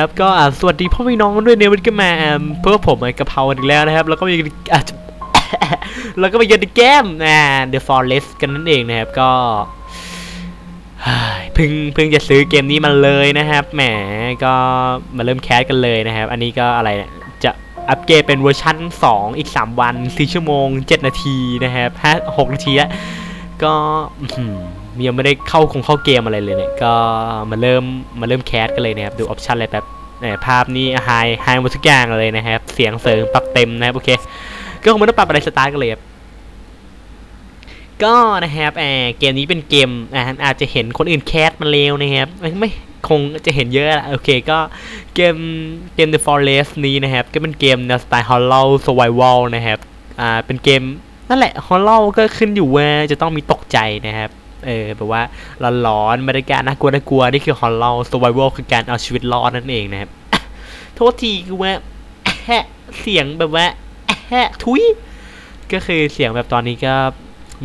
ครับ ก็สวัสดีพ่อพี่น้องด้วยเนี่ยวันก็มาเพื่อผมอะเพราอีกแล้วนะครับ แล้วก็มีอะแล้วก็มาเยือนในเกมอ่า The Forest กันนั่นเองนะครับ ก็เพิ่งเพิ่งจะซื้อเกมนี้มาเลยนะครับ แหม ก็มาเริ่มแคสกันเลยนะครับ อันนี้ก็อะไรเนี่ย จะอัปเกรดเป็นเวอร์ชั่น 2 อีก 3 วัน 4 ชั่วโมง 7 นาทีนะครับ5 6นาทีแล้วก็ ยังไม่ได้เข้าคงเข้าเกมอะไรเลยเนี่ย ก็มาเริ่มมาเริ่มแคสกันเลยนะครับ ดูออปชันอะไรแบบเนี่ยภาพนี้ไฮไฮหมดทุกอย่างเลยนะครับ เสียงเสริงปรับเต็มนะครับ โอเค ก็คงไม่ต้องปรับอะไรสตาร์ทกันเลยครับก็นะครับแอบเกมนี้เป็นเกมอาจจะเห็นคนอื่นแคสมาเร็วนะครับไม่คงจะเห็นเยอะละโอเคก็เกมเกม The Forest นี้นะครับ ก็เป็นเกมในวสไตล์ Hollow Survival นะครับอ่าเป็นเกมนั่นแหละ Hollow ก็ขึ้นอยู่ว่าจะต้องมีตกใจนะครับ เออแบบว่าหลอนๆบรรยากาศน่ากลัวน่ากลัวนี่คือ Hollow Survival คือการเอาชีวิตรอดนั่นเองนะครับโทษทีคือว่าเสียงแบบว่าทุยก็คือเสียงแบบตอนนี้ก็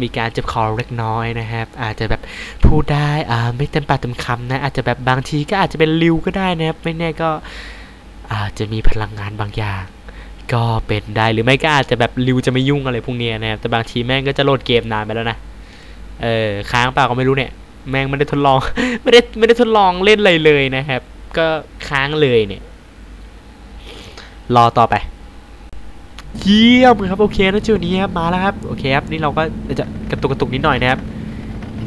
มีการเจ็บคอเล็กน้อยนะครับ อาจจะแบบพูดได้อ่าไม่เต็มปากเต็มคำนะ อาจจะแบบบางทีก็อาจจะเป็นริวก็ได้นะครับ ไม่แน่ก็อาจจะมีพลังงานบางอย่าง ก็เป็นได้หรือไม่ก็อาจจะแบบริวจะไม่ยุ่งอะไรพวกนี้นะครับแต่บางทีแม่งก็จะโหลดเกมนานไปแล้วนะ เออค้างเปล่าก็ไม่รู้เนี่ย แม่งไม่ได้ทดลอง ไม่ได้ไม่ได้ทดลองเล่นเลยเลยนะครับ ก็ค้างเลยเนี่ย รอต่อไปเยี่ยมครับโอเคนะจุดนี้ครับมาแล้วครับโอเคครับนี่เราก็จะกระตุกกระตุกนิดหน่อยนะครับ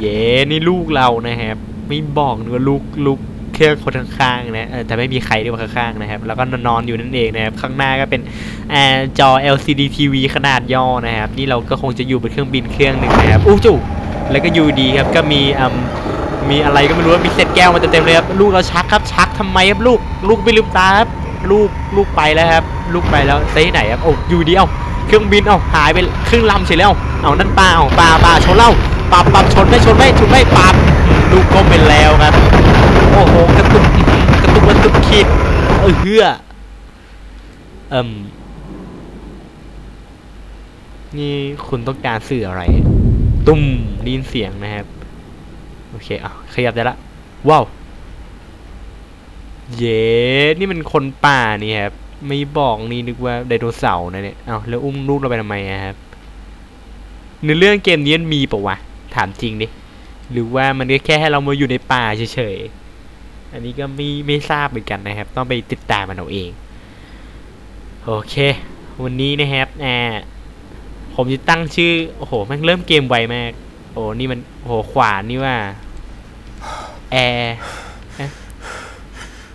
เย้นี่ลูกเรานะครับ ไม่บอกนะว่าลูกลูกเครื่องคนข้างๆนะแต่ไม่มีใครด้วยมาข้างๆนะครับ แล้วก็นอนอยู่นั่นเองนะครับ ข้างหน้าก็เป็นอจอ LCD TV ขนาดย่อนะครับ นี่เราก็คงจะอยู่บนเครื่องบินเครื่องหนึ่งนะครับอู้จู่ แล้วก็อยู่ดีครับก็มีอืมมีอะไรก็ไม่รู้ว่ามีเศษแก้วมาเต็มเลยครับลูกเราชักครับชักทำไมครับลูกลูกไม่ลืมตาครับลูกลูกไปแล้วครับลูกไปแล้วเซ่ไหนครับโอ้อยู่ดีเอ้าเครื่องบินเอ้าหายไปครึ่งลำเฉยแล้วเอานั่นปลาเอาปลาปลาชนเล่าปรับปรับชนไม่ชนไม่ชนไม่ปรับลูกก็เป็นแล้วครับโอ้โหกระตุกกระตุกกระตุกขีดเออเฮือเอิมนี่คุณต้องการสื่ออะไร ตุ้มได้ยินเสียงนะครับ โอเคอะขยับได้ละ ว้าว เย้นี่มันคนป่านี่ครับ ไม่บอกนี่นึกว่าไดโนเสาร์นะเนี่ยเอาแล้วอุ้มลูกเราไปทำไมอะครับในเรื่องเกมนี้มันมีปะวะ ถามจริงดิ หรือว่ามันก็แค่ให้เรามาอยู่ในป่าเฉยๆ อันนี้ก็ไม่ไม่ทราบเหมือนกันนะครับ ต้องไปติดตามมันเอาเอง โอเค วันนี้นะครับอ่า ผมจะตั้งชื่อ โอ้โหแมันเริ่มเกมไวมาก โอ้นี่มันโอ้โหขวานนี่ว่าแอร์เอ๊ะ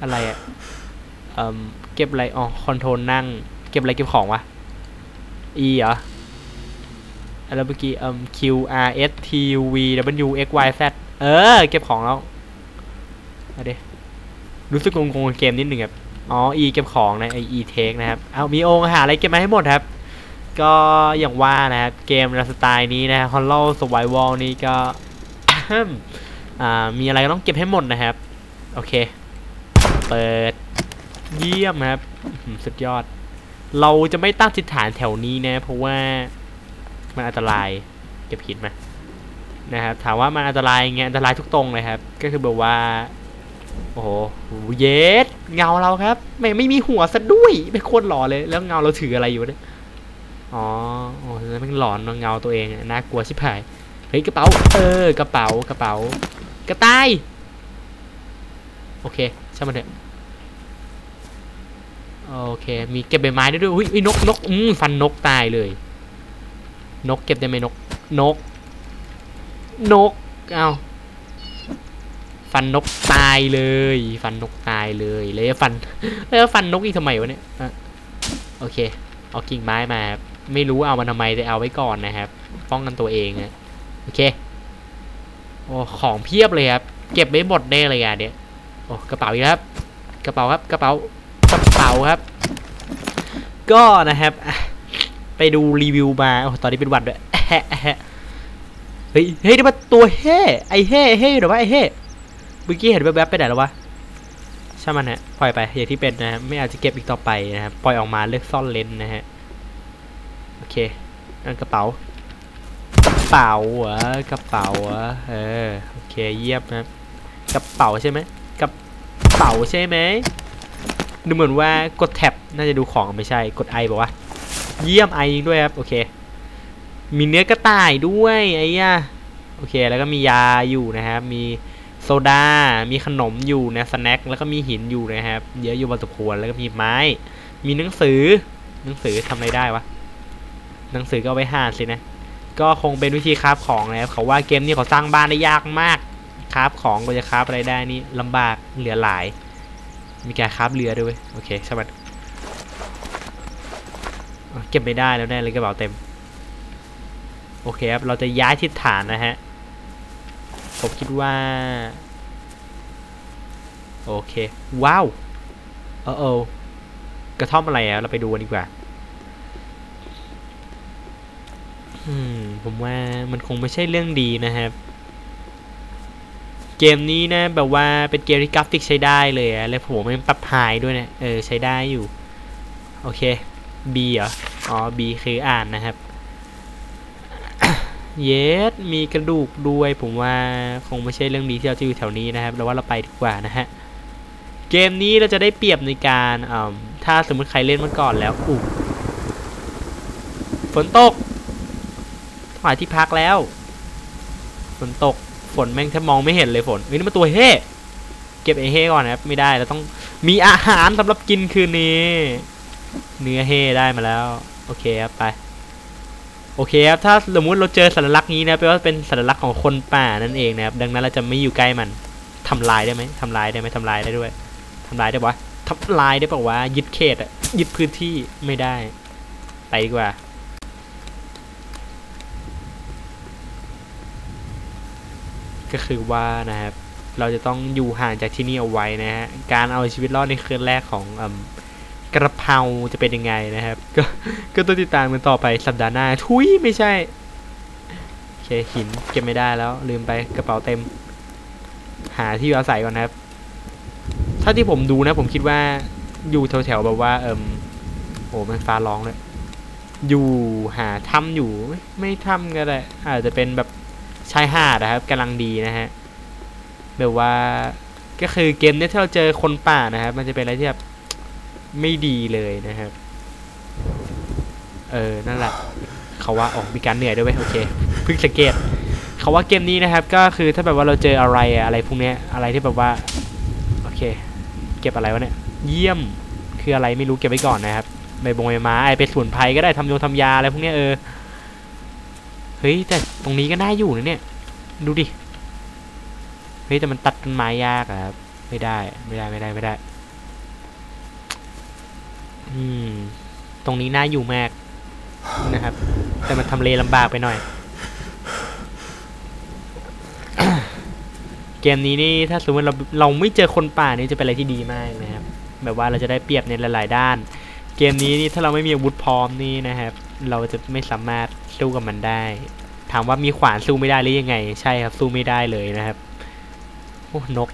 อะไรอะเอ่มเก็บอะไรอ๋อคอนโทรลนั่ง เก็บอะไรเก็บของวะ E เหรอแล้วเมื่อกี้เอ่ม Q R S T V W X Y Z เออ เก็บของแล้วเอาดิรู้สึกงงๆเกมนิดหนึ่งครับ อ๋อ E เก็บของนะไอ E take นะครับ เอามีองค์หาอะไรเก็บมาให้หมดครับ ก็อย่างว่านะครับเกมสไตล์นี้นะ Hollow Survival นี่ก็มีอะไรก็ต้องเก็บให้หมดนะครับ โอเค เปิด เยี่ยมครับสุดยอด เราจะไม่ตั้งจิตฐานแถวนี้นะ เพราะว่ามันอันตราย เก็บหินมานะครับถามว่ามันอันตรายไงอันตรายทุกตรงเลยครับ ก็คือแบบว่า โอ้โหเยสเงาเราครับไม่ไม่มีหัวซะด้วยไม่โคตรหล่อเลย แล้วเงาเราถืออะไรอยู่เนี่ย อ๋อโอ้แล้วมันหลอนเนเงาตัวเองน่ากลัวชิบหายเฮ้ยกระเป๋าเออกระเป๋ากระเป๋ากระต่ายโอเคช่างมันเถอะโอเค มีเก็บใบไม้ได้ด้วยอุ้ยอุ้ยนกนกอืมฟันนกตายเลย นกเก็บได้ไหมนก นก นกเอาฟันนกตายเลย ฟันนกตายเลยเลยฟันแล้วฟันนกอีกทำไมวะเนี่ยอะโอเค เอากิ่งไม้มาครับ ไม่รู้เอามันทำไมแต่เอาไว้ก่อนนะครับ ป้องกันตัวเองนะโอเคโอ้ของเพียบเลยครับเก็บไม่หมดแน่เลยอะเนี่ยโอ้กระเป๋าอีกครับ กระเป๋าครับกระเป๋ากระเป๋าครับ ก็นะครับไปดูรีวิวมาโอ้ตอนนี้เป็นวัดด้วยเฮ้ยเฮ้ยนี่มันตัวเฮ่ไอเฮ่เฮ่หรือว่าไอเฮ่เมื่อกี้เห็นแวบๆไปไหนแล้ววะช่างมันฮะปล่อยไปอย่างที่เป็นนะฮะไม่อาจจะเก็บอีกต่อไปนะครับปล่อยออกมาเลือกซ่อนเลนนะฮะ โอเคนั่นกระเป๋ากระเป๋าเหรอกระเป๋าเหรอเออโอเคเยี่ยมนะกระเป๋าใช่ไหมกระเป๋าใช่ไหมดูเหมือนว่ากดแท็บน่าจะดูของไม่ใช่กดไอบอกว่า เยี่ยมไอด้วยครับโอเคมีเนื้อกระต่ายด้วยไอ้ย่าโอเคแล้วก็มียาอยู่นะครับ มีโซดา มีขนมอยู่นะสแน็คแล้วก็มีหินอยู่นะครับ เยอะอยู่พอสมควรแล้วก็มีไม้ มีหนังสือหนังสือทำอะไรได้วะ หนังสือก็เอาไว้ห่านสินะ ก็คงเป็นวิธีคราฟของนะครับเขาว่าเกมนี้เขาสร้างบ้านได้ยากมากคราฟของก็จะคราฟอะไรได้นี่ลำบากเหลือหลาย มีการคราฟเรือด้วยโอเคใช่ไหมเก็บไม่ได้แล้วแน่เลยกระเป๋าเต็ม โอเคครับ เราจะย้ายทิศฐานนะฮะ ผมคิดว่า โอเค ว้าว เออเออกระท่อมอะไรอะเราไปดูกันดีกว่า อืมผมว่ามันคงไม่ใช่เรื่องดีนะครับ เกมนี้นะ แบบว่าเป็นเกมที่กราฟิกใช้ได้เลยอะแล้วผมมันปรับหายด้วยเนะเออใช้ได้อยู่ โอเค B เหรอ อ๋อ B คืออ่านนะครับ เยสมีกระดูกด้วย ผมว่าคงไม่ใช่เรื่องดีที่เราจะอยู่แถวนี้นะครับเราว่าเราไปดีกว่านะฮะเกมนี้เราจะได้เปรียบในการอ่าถ้าสมมติใครเล่นมาก่อนแล้วอุ๊ฝนตก หายที่พักแล้วฝนตกฝนแม่งแทบมองไม่เห็นเลยฝนเฮ้ยนี่มาตัวเฮ่เก็บไอเฮ่ก่อนนะครับไม่ได้เราต้องมีอาหารสำหรับกินคืนนี้ เนื้อเฮ่ได้มาแล้ว โอเคครับไป โอเคครับถ้าสมมติเราเจอสัญลักษณ์นี้นะแปลว่าเป็นสัญลักษณ์ของคนป่านั่นเองนะครับดังนั้นเราจะไม่อยู่ใกล้มันทำลายได้ไหมทำลายได้ไหมทำลายได้ด้วยทำลายได้ปะทำลายได้ปะวะยึดเขตอะยึดพื้นที่ไม่ได้ ไปดีกว่า ก็คือว่านะครับเราจะต้องอยู่ห่างจากที่นี่เอาไว้นะฮะการเอาชีวิตรอดในคืนแรกของอกระเพราจะเป็นยังไงนะครับ ก็ก็ต้องติดตามกันต่อไปสัปดาห์หน้า ทุยไม่ใช่โอเคหินเก็บไม่ได้แล้ว ลืมไปกระเป๋าเต็ม หาที่อยู่อาศัยก่อนนะครับ ถ้าที่ผมดูนะ ผมคิดว่าอยู่แถวๆแบบว่า เอิมโอ้มันฟ้าร้องเลยอยู่หาถ้ำอยู่ไม่ไม่ถ้ำก็ได้อาจจะเป็นแบบ ชายหาดนะครับกำลังดีนะฮะแบบว่าก็คือเกมนี้ที่เราเจอคนป่านะครับ มันจะเป็นอะไรที่แบบไม่ดีเลยนะครับ เออนั่นแหละเขาว่าออกมีการเหนื่อยด้วยเวยโอเคเพิ่งสังเกตเขาว่าเกมนี้นะครับ ก็คือถ้าแบบว่าเราเจออะไรอะไรพวกเนี้ยอะไรที่แบบว่าโอเค เก็บอะไรวะเนี่ยเยี่ยมคืออะไรไม่รู้เก็บไว้ก่อนนะครับใบบงใบไม้ไปสมุนไพรก็ได้ทำโยงทำยาอะไรพวกเนี้ยเออ เฮ้ยแต่ตรงนี้ก็น่าอยู่นะเนี่ย ดูดิ เฮ้ยแต่มันตัดต้นไม้ยากอะครับไม่ได้ไม่ได้ไม่ได้ไม่ได้ อืม ตรงนี้น่าอยู่มากนะครับ แต่มันทำเลลำบากไปหน่อย เกมนี้นี่ถ้าสมมติเราเราไม่เจอคนป่านี่จะเป็นอะไรที่ดีมากนะครับ แบบว่าเราจะได้เปรียบในหลาย ๆ ด้าน เกมนี้นี่ถ้าเราไม่มีอาวุธพร้อมนี่นะครับ เราจะไม่สามารถสู้กับมันได้ ถามว่ามีขวานสู้ไม่ได้หรือยังไง ใช่ครับสู้ไม่ได้เลยนะครับโอ้นก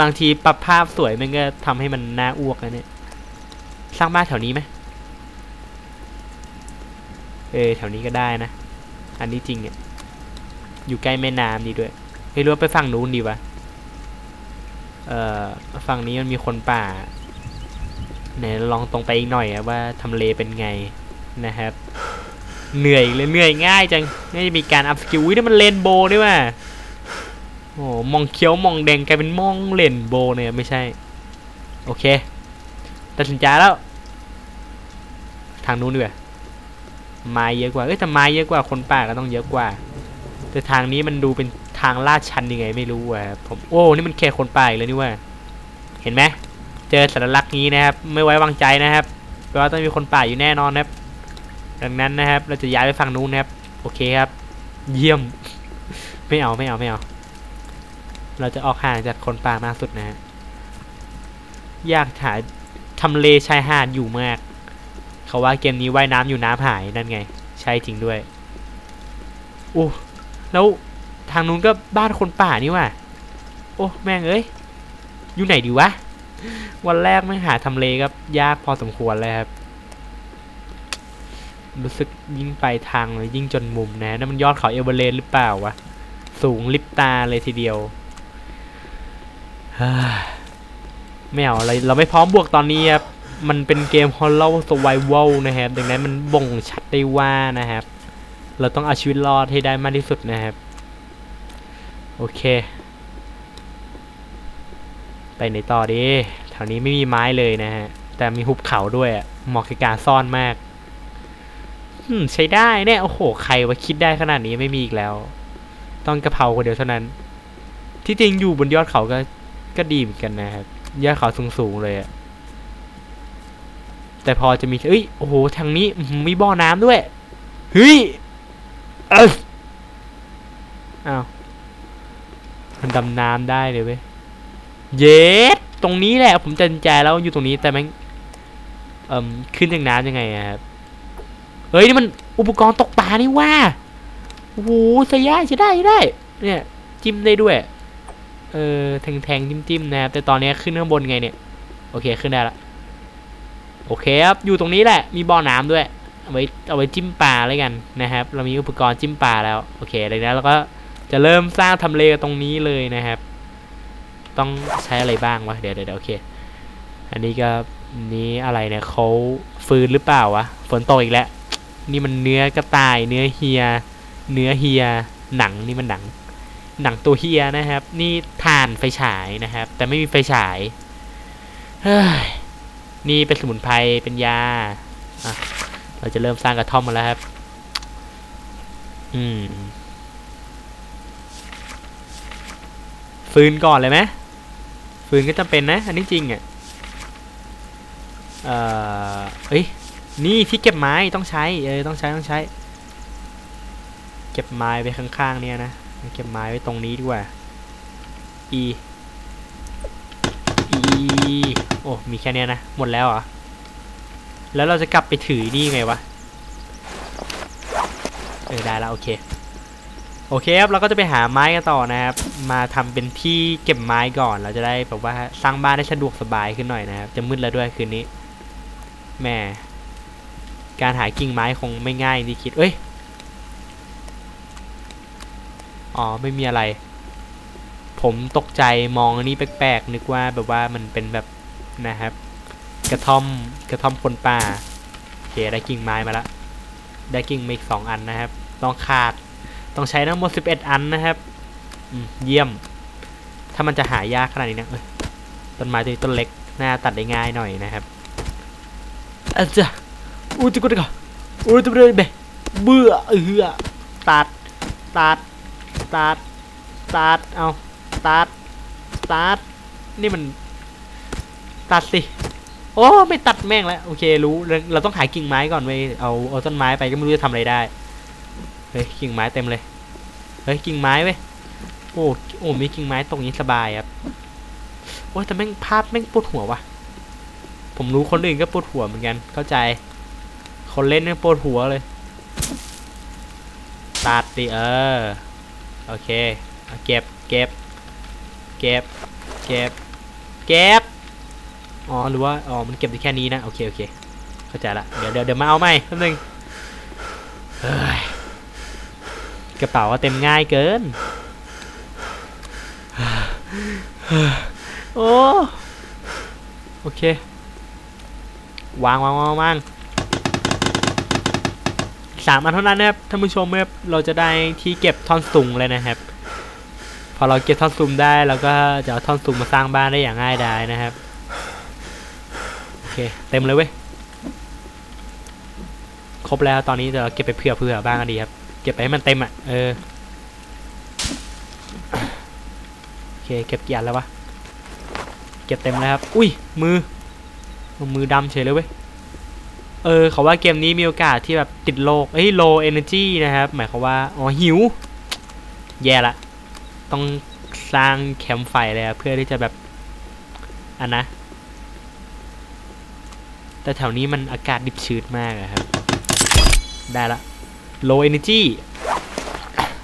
บางทีปรับภาพสวยมันก็ทำให้มันน่าอ้วกนะเนี่ยสร้างบ้านแถวนี้ไหมเออแถวนี้ก็ได้นะ อันนี้จริงอะอยู่ใกล้แม่น้ำดีด้วยเฮ้ยรู้ว่าไปฝั่งนู้นดีวะเอ่อฝั่งนี้มันมีคนป่าไหนลองตรงไปอีกหน่อยอะว่าทำเลเป็นไง นะครับ เหนื่อยเลยเหนื่อยง่ายจังไม่ได้มีการอัพสกิลอุ้ยนี่มันเลนโบด้วยว่ะโอ้มองเขียวมองแดงกลายเป็นมองเลนโบเนี่ยไม่ใช่ โอเคตัดสินใจแล้ว ทางนู้นดีกว่าไม้เยอะกว่าเอ้ยแต่ไม้เยอะกว่าคนป่าก็ต้องเยอะกว่า แต่ทางนี้มันดูเป็นทางลาดชันยังไงไม่รู้อะผมโอ้นี่มันแค่คนป่าอีกแล้วนี่ว่า เห็นไหมเจอสัญลักษณ์นี้นะครับ ไม่ไว้วางใจนะครับแปลว่าต้องมีคนป่าอยู่แน่นอนนะครับ ดังนั้นนะครับ เราจะย้ายไปฝั่งนู้นนะครับ โอเคครับ เยี่ยม ไม่เอาไม่เอาไม่เอา เราจะออกห่างจากคนป่ามากสุดนะฮะ อยากหาทำเลชายหาดอยู่มาก เขาว่าเกมนี้ว่ายน้ำอยู่น้ำหายนั่นไง ใช่จริงด้วยโอ้แล้วทางนู้นก็บ้านคนป่านี่ว่ะ โอ้แม่งเอ้ย อยู่ไหนดีวะ วันแรกไม่หาทำเลก็ยากพอสมควรเลยครับ รู้สึกยิ่งไปทางเลยยิ่งจนมุมนะนั่นมันยอดเขาเอเวอเรสต์หรือเปล่าวะ สูงลิบตาเลยทีเดียวฮ้ยไม่เอาเรเราไม่พร้อมบวกตอนนี้ครับมันเป็นเกม Horror Survival นะครับ ดังนั้นมันบ่งชัดได้ว่านะครับ เราต้องเอาชีวิตรอดให้ได้มากที่สุดนะครับ โอเค ไปไหนต่อดีแถวนี้ไม่มีไม้เลยนะฮะ แต่มีหุบเขาด้วยเหมาะกับการซ่อนมาก ใช้ได้เนี่ยโอ้โห ใครว่าคิดได้ขนาดนี้ไม่มีอีกแล้ว ต้องกระเพราคนเดียวเท่านั้น ที่จริงอยู่บนยอดเขาก็ก็ดีเหมือนกันนะครับยอดเขาสูงๆเลยอะแต่พอจะมีเอ้ยโอ้โหทางนี้มีบ่อน้ำด้วยเฮ้ยเอออ้าวมันดำน้ำได้เลยเว้ยเย็ดตรงนี้แหละ ผมตัดสินใจแล้วอยู่ตรงนี้แต่แมันเอ่มขึ้นจากน้ำยังไงครับ เฮ้ยนี่มันอุปกรณ์ตกปลานี่ว่าโอ้โหใช้ได้ใช้ได้ใช้ได้ เนี่ย จิ้มได้ด้วย เออแทงแทงจิ้มจิ้มนะครับ แต่ตอนนี้ขึ้นข้างบนไงเนี่ย โอเคขึ้นได้ละ โอเคครับ อยู่ตรงนี้แหละ มีบ่อน้ำด้วย เอาไว้เอาไว้จิ้มปลาเลยกันนะครับ เรามีอุปกรณ์จิ้มปลาแล้ว โอเคเลยนะแล้วก็จะเริ่มสร้างทำเลตรงนี้เลยนะครับ ต้องใช้อะไรบ้างวะ เดี๋ยวเดี๋ยวโอเค อันนี้ก็นี้อะไรเนี่ยเขาฟื้นหรือเปล่าวะ ฝนตกอีกแล้ว นี่มันเนื้อกระต่าย เนื้อเฮีย เนื้อเฮีย หนังนี่มันหนัง หนังตัวเฮียนะครับ นี่ถ่านไฟฉายนะครับ แต่ไม่มีไฟฉายเฮ้ยนี่เป็นสมุนไพรเป็นยาอะเราจะเริ่มสร้างกระท่อมมาแล้วครับ อืมฟืนก่อนเลยไหมฟืนก็จำเป็นนะ อันนี้จริงอะ เอ่อเอ้ย นี่ที่เก็บไม้ต้องใช้เออต้องใช้ต้องใช้ เก็บไม้ไว้ข้างๆเนี่ยนะเก็บไม้ไว้ตรงนี้ดีกว่า e e โอ้มีแค่นี้นะหมดแล้วเหรอแล้วเราจะกลับไปถือนี่ไงวะเออได้แล้วโอเคโอเคครับเราก็จะไปหาไม้กันต่อนะครับ มาทำเป็นที่เก็บไม้ก่อนเราจะได้แบบว่าสร้างบ้านได้สะดวกสบายขึ้นหน่อยนะครับจะมืดแล้วด้วยคืนนี้แม่ การหากิ่งไม้คงไม่ง่ายที่คิด เอ้ย อ๋อ ไม่มีอะไร ผมตกใจมองอันนี้แปลกๆ นึกว่าแบบว่ามันเป็นแบบนะครับ กระท่อมกระท่อมคนป่าโอเคได้กิ่งไม้มาล้วได้กิ่งมาอีกสองอันนะครับ ต้องขาด ต้องใช้ทั้งหมดสิบเอ็ดอันนะครับอืเยี่ยม ถ้ามันจะหายากขนาดนี้นะต้นไม้ตัวนี้ต้นเล็กน่าตัดได้ง่ายหน่อยนะครับอาจจะ อู้จิกุตกะอู้จิกุตกะเบะเบื่อเออตัดตัดตัดตัดเอาตัดตัดนี่มัน ตัดสิโอ้ไม่ตัดแม่งแล้วโอเครู้เราต้องหากิ่งไม้ก่อนไปเอาเอาต้นไม้ไปก็ไม่รู้จะทำอะไรได้เฮ้ยกิ่งไม้เต็มเลยเฮ้ยกิ่งไม้เว้ยโอ้โอ้มีกิ่งไม้ตรงนี้สบายครับโอ้แต่แม่งภาพแม่งปวดหัววะผมรู้คนอื่นก็ปวดหัวเหมือนกันเข้าใจ คนเล่นเนี่ยปวดหัวเลย ตัดดิเออ โอเคเอาเก็บเก็บ เก็บ เก็บ เก็บ อ๋อ หรือว่า อ๋อ มันเก็บได้แค่นี้นะ โอเค โอเค เข้าใจละ เดี๋ยวเดี๋ยวเดี๋ยวมาเอาใหม่แป๊บนึงเฮ้ยกระเป๋าก็เต็มง่ายเกิน โอ้ โอเค วางวางวางวาง สามอันเท่านั้นนะครับท่านผู้ชมครับเราจะได้ที่เก็บท่อนสูงเลยนะครับ พอเราเก็บท่อนสูงได้เราก็จะเอาท่อนสูงมาสร้างบ้านได้อย่างง่ายดายนะครับโอเคเต็มเลยเว้ยครบแล้วตอนนี้เดี๋ยวเราเก็บไปเผื่อเผื่อบ้างก็ดีครับ เก็บไปให้มันเต็มอะเออโอเคเก็บกี่อันแล้ววะเก็บเต็มแล้วครับ อุ้ยมือมือดำเฉยเลยเว้ย เออเขาว่าเกมนี้มีโอกาสที่แบบติดโลกเอ้ย low energy นะครับ หมายความว่า อ๋อ หิว แย่ละ ต้องสร้างแคมป์ไฟเลยเพื่อที่จะแบบ อันนะ แต่แถวนี้มันอากาศดิบชื้นมากอะครับ ได้ละ low energy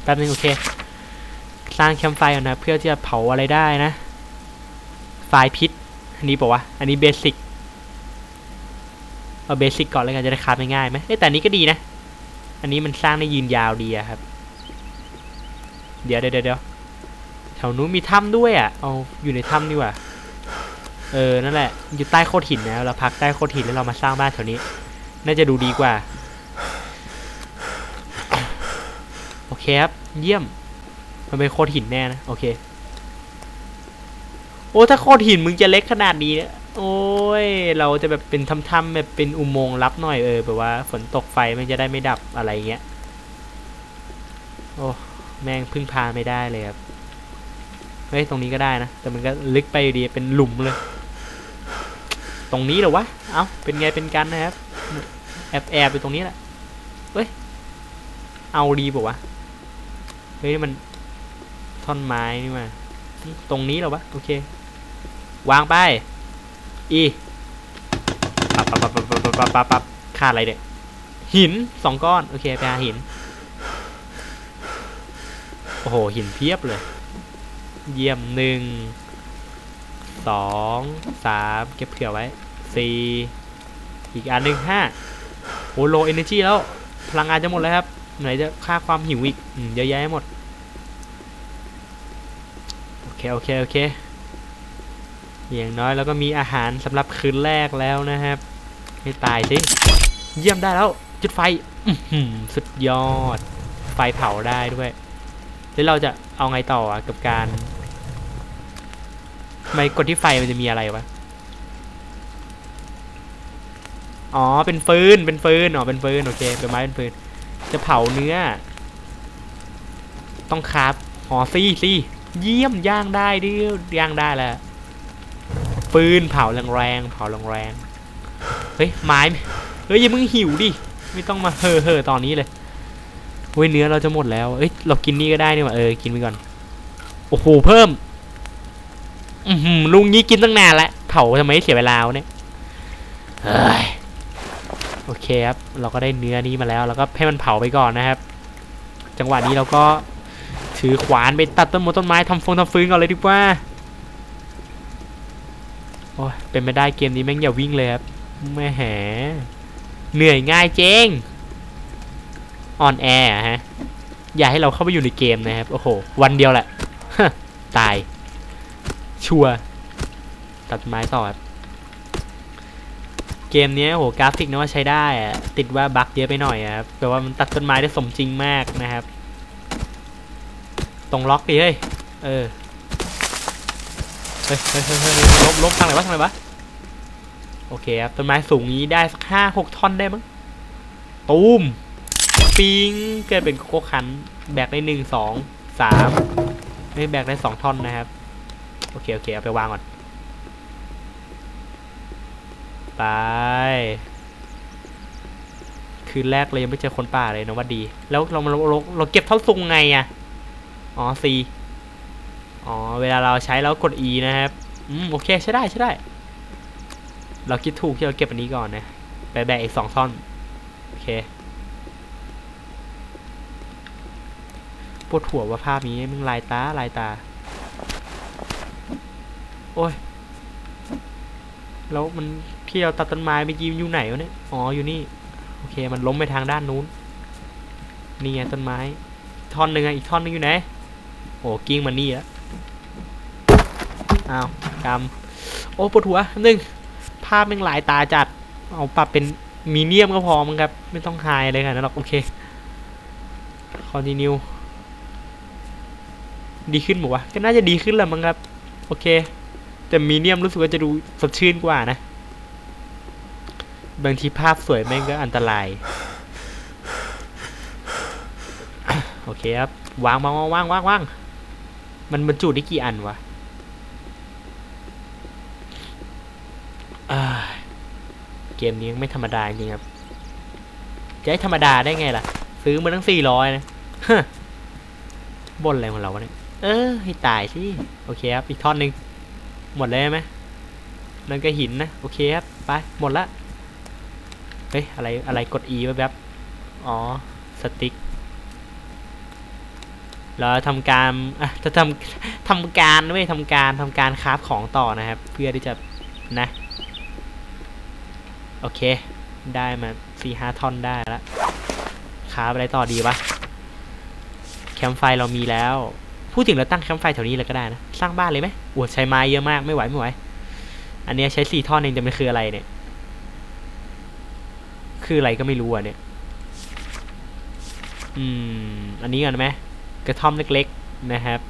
แป๊บนึงโอเค สร้างแคมป์ไฟนนะเพื่อที่จะเผาอะไรได้นะ ไฟพิษ อันนี้บอกว่า อันนี้เบสิก เอาเบสิกก่อนแล้วกันจะได้คราฟง่ายไหมเอ้ยแต่นี้ก็ดีนะ อันนี้มันสร้างได้ยืนยาวดีอะครับ เดี๋ยวเดี๋ยวเดี๋ยวแถวนู้นมีถ้ำด้วยอะเอาอยู่ในถ้ำดีกว่า เออ นั่นแหละ อยู่ใต้โขดหินนะ เราพักใต้โขดหินแล้วเรามาสร้างบ้านแถวนี้ น่าจะดูดีกว่า โอเคครับ เยี่ยม มันเป็นโขดหินแน่นะ โอเค โอ้ ถ้าโขดหินมึงจะเล็กขนาดนี้เนี่ย โอ้ย เราจะแบบเป็นถ้ำๆแบบเป็นอุโมงค์ลับหน่อยเออแบบว่าฝนตกไฟมันจะได้ไม่ดับอะไรเงี้ย โอ้แม่งพึ่งพาไม่ได้เลยครับ เฮ้ย ตรงนี้ก็ได้นะ แต่มันก็ลึกไปดีเป็นหลุมเลย ตรงนี้เหรอวะ เอ้า เป็นไงเป็นกันนะครับ แอบแอบอยู่ตรงนี้แหละ เฮ้ย เอาดีป่าวะ เฮ้ยมันท่อนไม้นี่มา ตรงนี้เหรอวะ โอเค วางไป อีปับปับปับปับปับปับปับปับขาดอะไรเนี่ยหินสองก้อน โอเคไปหาหิน โอ้โห หินเพียบเลย เยี่ยมหนึ่งสองสามเก็บเผื่อไว้สี่อีกอันหนึ่งห้าโอ้โลเอเนจีแล้ว พลังงานจะหมดแล้วครับ ไหนจะค่าความหิวอีกเยอะแยะหมด โอเค โอเค โอเค อย่างน้อยเราก็มีอาหารสำหรับคืนแรกแล้วนะครับ ให้ตายสิ เยี่ยมได้แล้ว จุดไฟสุดยอด ไฟเผาได้ด้วย แล้วเราจะเอาไงต่ออกับการไมกดที่ไฟมันจะมีอะไรวะ อ๋อ เป็นฟืน เป็นฟืน อ๋อ เป็นฟืน โอเค เป็นไม้เป็นฟืน จะเผาเนื้อ ต้องคราบอ๋อซี่ซี่เยี่ยมย่างได้ดิย่างได้แล้ว ฟืนเผาแรงๆเผาแรงๆเฮ้ยไม้เฮ้ยอย่ามึงหิวดิไม่ต้องมาเห่อเห่อตอนนี้เลยเฮ้ยเนื้อเราจะหมดแล้วเอ้ยเรากินนี่ก็ได้นี่หว่าเออกินไปก่อนโอ้โหเพิ่มอือหือลุงนี้กินตั้งนานแล้วเผาทำไมเสียเวลาเนี่ยเฮ้ยโอเคครับเราก็ได้เนื้อนี้มาแล้วแล้วก็ให้มันเผาไปก่อนนะครับ จังหวะนี้เราก็ถือขวานไปตัดต้นมต้นไม้ทำฟงทำฟืนก่อนเลยดีกว่า อ้ยเป็นไม่ได้เกมนี้แม่งอย่าวิ่งเลยครับแม่แหเหนื่อยง่ายเจ๊งออนแอร์ฮะ อย่าให้เราเข้าไปอยู่ในเกมนะครับ โอ้โห วันเดียวแหละ ตาย ชัวร์ตัดไม้ต่อเกมนี้โหกราฟิกนะว่าใช้ได้อะติดว่าบั๊กเยอะไปหน่อยครับแต่ว่ามันตัดต้นไม้ได้สมจริงมากนะครับ ตรงล็อกดิเฮ้ย เออ ฮ้ยเฮ้ยเฮ้ยเฮ้ยลบลบทางไหนวะทางไหนวะโอเคครับต้นไม้สูงนี้ได้สักห้าหกท่อนได้มั้งตูมปิงเกิดเป็นโคคันแบกได้หนึ่งสองสามไม่แบกได้สองท่อนนะครับ โอเคโอเคเอาไปวางก่อน ไป คืนแรกเลยยังไม่เจอคนป่าเลยนะว่าดี แล้วเราเราเราเราเก็บเท่าซุงไงอะอ๋อ C อ๋อ เวลาเราใช้แล้วกด E นะครับ อืม โอเค ใช้ได้ ใช้ได้ เราคิดถูกที่เราเก็บอันนี้ก่อนนะไปแบกอีกสองท่อน โอเคปวดหัวว่าภาพนี้มึงลายตา ลายตา โอ้ย แล้วมันที่เราตัดต้นไม้เมื่อกี้มันอยู่ไหนวะเนี่ย อ๋อ อยู่นี่ โอเค มันล้มไปทางด้านนู้น นี่ไงต้นไม้ ท่อนหนึ่งอะอีกท่อนหนึงอยู่ไหน โอ้กิ้งมานี่แล้ว อ้าวกำโอ้ปวดหัวหนึ่งภาพแม่งหลายตาจัด เอาปรับเป็นมีเนียมก็พอมั้งครับ ไม่ต้องไฮเลยค่ะนั่นหรอกโอเคคอนติเนียดีขึ้นหมดวะก็น่าจะดีขึ้นแหละมั้งครับ โอเค แต่มีเนียมรู้สึกว่าจะดูสดชื่นกว่านะ บางทีภาพสวยแม่งก็อันตราย โอเคครับ วางวางวางวางวางวางมันบรรจุได้กี่อันวะอ่า เกมนี้ไม่ธรรมดาจริงครับ จะให้ธรรมดาได้ไงล่ะ ซื้อมาตั้งสี่ร้อยนะฮะบ่นอะไรของเราวะเนี่ย เออ ให้ตายสิ โอเคครับ อีกท่อนหนึ่งหมดเลยไหมนั่นก็หินนะ โอเคครับ ไป หมดละ เฮ้ย อะไร อะไรกด E แป๊บๆอ๋อ สติ๊กแล้วทำการอะจะทำทำการไม่ทำการทำการคราฟของต่อนะครับ เพื่อที่จะนะ โอเค ได้มาสี่ห้าท่อนได้แล้วคราฟอะไรต่อดีวะ แคมป์ไฟเรามีแล้ว พูดถึงเราตั้งแคมป์ไฟแถวนี้เลยก็ได้นะ สร้างบ้านเลยไหมอวดใช้ไม้เยอะมากไม่ไหวไม่ไหว อันเนี้ยใช้สี่ท่อนเองแต่มันคืออะไรเนี่ย คืออะไรก็ไม่รู้อะเนี่ย อืม อันนี้กันไหมกระท่อมเล็กๆนะครับ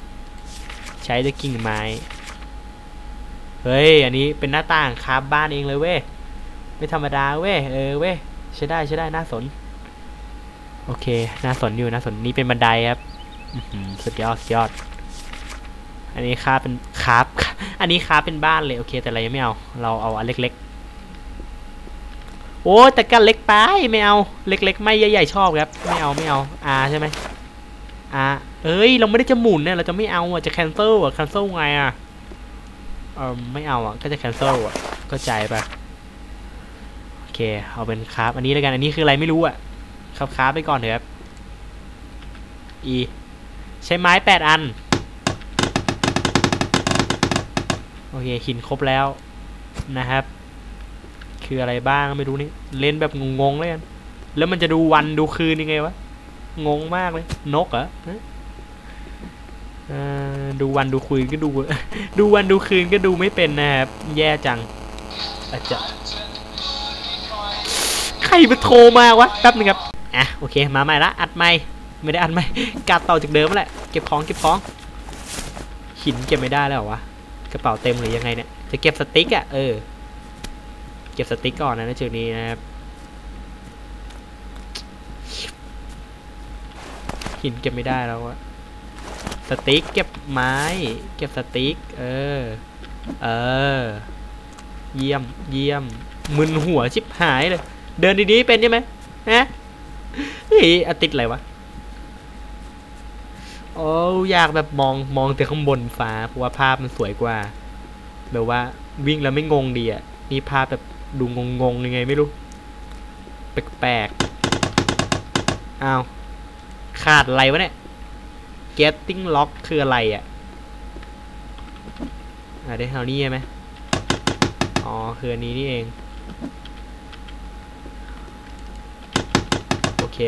ใช้ด้วยกิ่งไม้ เฮ้ย อันนี้เป็นหน้าต่างคาบบ้านเองเลยเว้ย ไม่ธรรมดาเว้ยเออเว้ยใช้ได้ใช้ได้น่าสน โอเค น่าสนอยู่น่าสนนี่เป็นบันไดครับสุดยอดสุดยอด อันนี้คาเป็นคาบอันนี้คาเป็นบ้านเลยโอเค แต่เรายังไม่เอา เราเอาอันเล็กๆ โอ้แต่กันเล็กไปไม่เอาเล็ก ๆ ไม่ใหญ่ๆชอบครับ ไม่เอาไม่เอาอาใช่ไหมอาเอ้ยเราไม่ได้จะหมุนเนี่ยเราจะไม่เอาอะจะแคนเซิลอะแคนเซิลไงอะเออไม่เอาอะก็จะแคนเซิลอะก็ใจปะ เค เอาเป็นคราฟอันนี้แล้วกัน อันนี้คืออะไรไม่รู้อะคราฟคราฟไปก่อนเถอะครับ E ใช้ไม้แปดอัน โอเค หินครบแล้วนะครับ คืออะไรบ้างไม่รู้นี่ เล่นแบบงงๆเลยกัน แล้วมันจะดูวันดูคืนยังไงวะ งงมากเลย นกเหรอะดูวันดูคืนก็ดู ดูวันดูคืนก็ดูไม่เป็นนะครับ แย่จังอาจจะ รมาโทรมาวะแป๊บนึงครับอะโอเคมาใหม่ละอัดใหม่ไม่ได้อัดใหม่กัดต่อจากเดิมแหละเก็บของเก็บของหินเก็บไม่ได้แล้ววะกระเป๋าเต็มหรือยังไงเนี่ยจะเก็บสติ๊กอะเออเก็บสติ๊กก่อนนะในจุดนี้นะครับหินเก็บไม่ได้แล้วอะสติ๊กเก็บไม้ เก็บสติ๊กเออเออ เยี่ยมเยี่ยมมึนหัวชิบหายเลย เดินดีๆเป็นใช่ไหมฮะเฮ้ยอาติดอะไรวะโอ้อยากแบบมองมองแต่ข้างบนฟ้าเพราะว่าภาพมันสวยกว่าแบบว่าวิ่งแล้วไม่งงดีอะนี่ภาพแบบดูงงงๆยังไงไม่รู้ แปลกๆอ้าวขาดอะไรวะเนี่ย getting lock คืออะไรอะอะได้เท่านี้ใช่ไหมอ๋อคืออันนี้นี่เอง โอ เค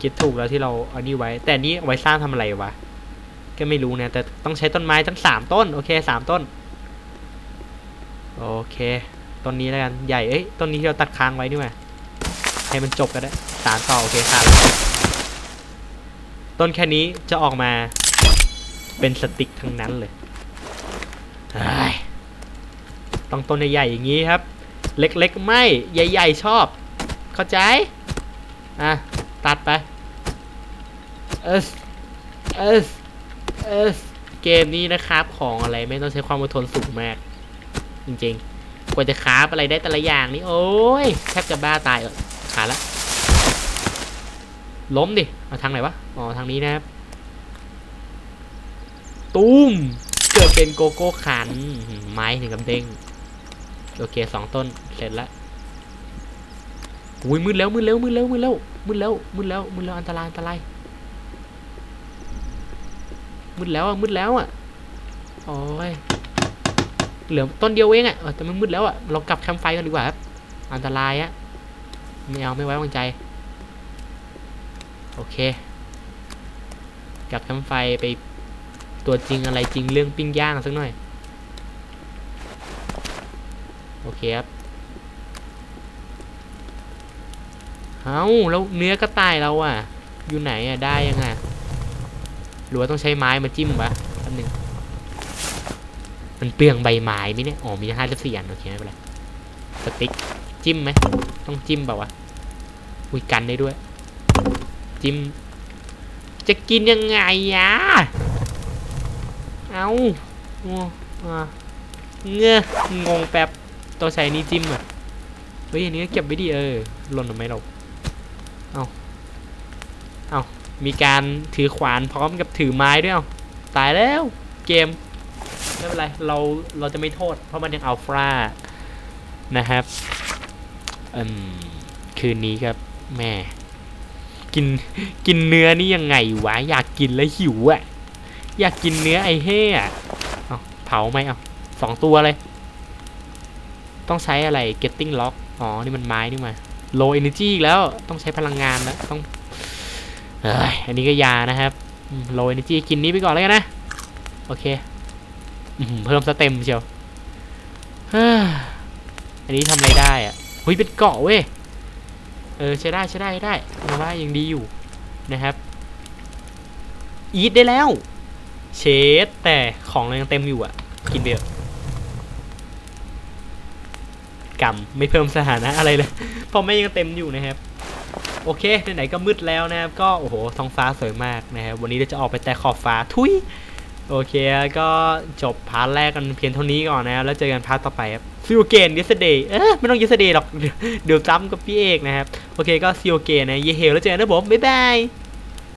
คิดถูกแล้วที่เราเอานี่ไว้ แต่นี้ไว้สร้างทำอะไรวะ ก็ไม่รู้นะแต่ต้องใช้ต้นไม้ทั้งสามต้น โอเคสามต้น โอเคต้นนี้แล้วกัน ใหญ่ เอ้ย ต้นนี้ที่เราตัดค้างไว้นี่หว่าให้มันจบกันได้สารต่อ โอเคครับต้นแค่นี้จะออกมาเป็นสติ๊กทั้งนั้นเลยต้องต้นใหญ่ๆอย่างนี้ครับ เล็กๆไม่ ใหญ่ ๆ ชอบ เข้าใจ อะ ตัดไป เอสเอสเอสเกมนี้นะครับของอะไรไม่ต้องใช้ความอดทนสูงมาก จริงๆ กว่าจะคราฟอะไรได้แต่ละอย่างนี่ โอ้ยแทบจะบ้าตายเออขาดละล้มดิเอาทางไหนวะ อ๋อ ทางนี้นะครับตูมเกิดเป็นโกโก้ขัน ไม้ถึงกับเด้ง โอเคสองต้น เสร็จแล้ว อุ้ยมืดแล้วมืดแล้วมืดแล้วมืดแล้วมืดแล้วมืดแล้วมืดแล้วอันตรายอันตรายมืดแล้วอะมืดแล้วอะโอ้ยเหลือต้นเดียวเองอะแต่มันมืดแล้วอะเรากลับแคมป์ไฟกันดีกว่าครับอันตรายอะไม่เอาไม่ไว้วางใจ โอเคกลับแคมป์ไฟไปตัวจริงอะไรจริงเรื่องปิ้งย่างสักหน่อย โอเคครับ เอาแล้วเนื้อกระต่ายเราอะ อยู่ไหนอะได้ยังไงหรือว่าต้องใช้ไม้มาจิ้มวะแป๊บนึงมันเปลืองใบไม้ไหมเนี่ยอ๋อมีห้าสิบสี่อันโอเคไม่เป็นไรสติ๊กจิ้มไหมต้องจิ้มเปล่าวะอุ้ยกันได้ด้วย จิ้มจะกินยังไงอะเอาโอ้อะเงื้องงแป๊บตัวใช้นี่จิ้มอะเฮ้ยอันนี้เก็บไว้ดีเออหล่นทำไมเรอาเอา มีการถือขวานพร้อมกับถือไม้ด้วยเอาตายแล้วเกมไม่เป็นไรเราเราจะไม่โทษ เพราะมันยังอัลฟานะครับอืมคืนนี้ครับแม่กินกินเนื้อนี่ยังไงวะอยากกินแล้วหิวอะ่ะอยากกินเนื้อไอ้เฮ่อะเอาเผาไหมเอาสองตัวเลย ต้องใช้อะไร getting lock อ๋อ นี่มันไม้นี่มา low energy อีกแล้วต้องใช้พลังงานแล้วต้อง อันนี้ก็ยานะครับ low energy กินนี้ไปก่อนแล้วกันนะ โอเคเพิ่มสเต็มเชียวอันนี้ทำอะไรได้อะเฮ้ยเป็นเกาะเว้ย เออใช้ได้ใช้ได้ใช้ได้มาว่ายังดีอยู่นะครับ อีทได้แล้ว เชดแต่ของเรายังเต็มอยู่อะ กินไปเถอะกำไม่เพิ่มสถานะอะไรเลยเพราะไม่ยังเต็มอยู่นะครับ โอเคไหนๆก็มืดแล้วนะครับก็โอ้โหท้องฟ้าสวยมากนะครับวันนี้เราจะออกไปแต่ขอบฟ้าทุยโอเคก็จบพาร์ทแรกกันเพียงเท่านี้ก่อนนะแล้วเจอกันพาร์ทต่อไปครับ See you again yesterday เอ๊ะไม่ต้องยิสเดย์หรอกเดี๋ยวจำกับพี่เอกนะครับโอเคก็ซิโอเกนะเยเฮลแล้วเจอกันนะผมบ๊ายบาย